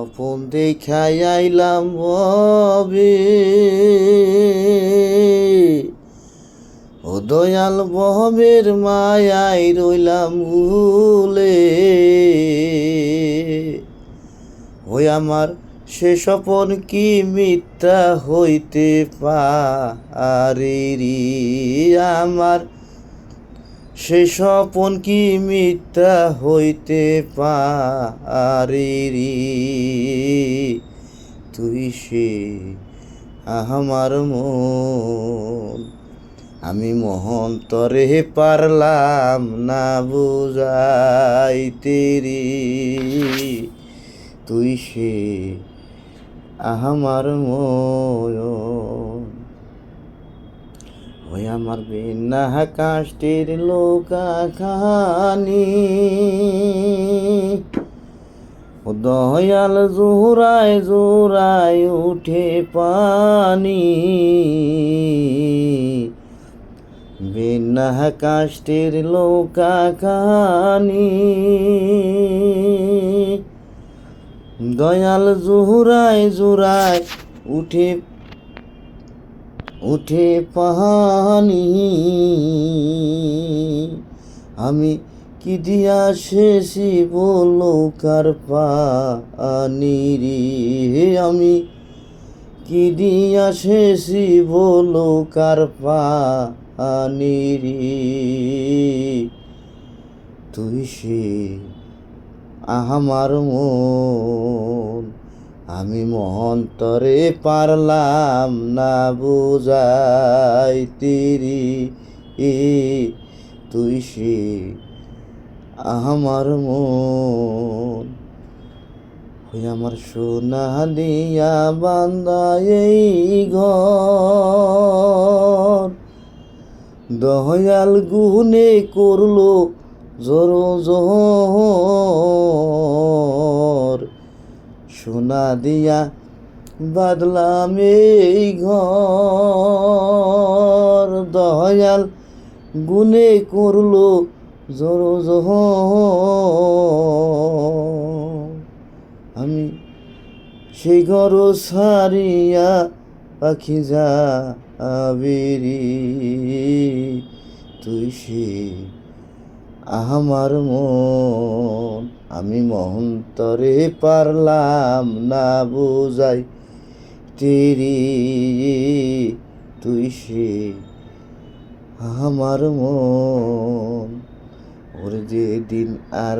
স্বপন দেখাই আইলাম ববে ও দয়াল বহবের মায়াই রইলাম ভুলে। ওই আমার সে স্বপন কি মিথ্যা হইতে পারে আমার সে স্বপন কি মিথ্যা হইতে পারে তুই সে আমার মন। আমি মহন্তরে পারলাম না বুঝাইতে রে তুই সে আমার মন। আমার বিনা কাষ্টের লোকা খানি ও দয়াল জোড়ায় জোড়ায় উঠে পানি। বিনা কাষ্টের লোকা খানি দয়াল জোড়ায় জোড়ায় উঠে উঠে পাহানি। আমি কি দিয়া শেষি বলো কার পানি রে? আমি কি দিয়া শেষি বলো কার পানি রে? তুই সে আমার মন। আমি মহন্তরে পারলাম না বুঝাইতে রে এ তুই সে আমার মন। ওই আমার সোনা দিয়া বান্দা এই ঘর। দয়াল গুনে করল জোর জোর সোনা দিয়া বাদলাম ঘর। দয়াল গুনে করল জোর জোর আমি সেই ঘর সারিয়া পাখি যা আবিরি তুই সে আমার মন, আমি মহন্তরে পারলাম না বোঝাই। তেরি, তুই সে আমার মন, ওর যে দিন আর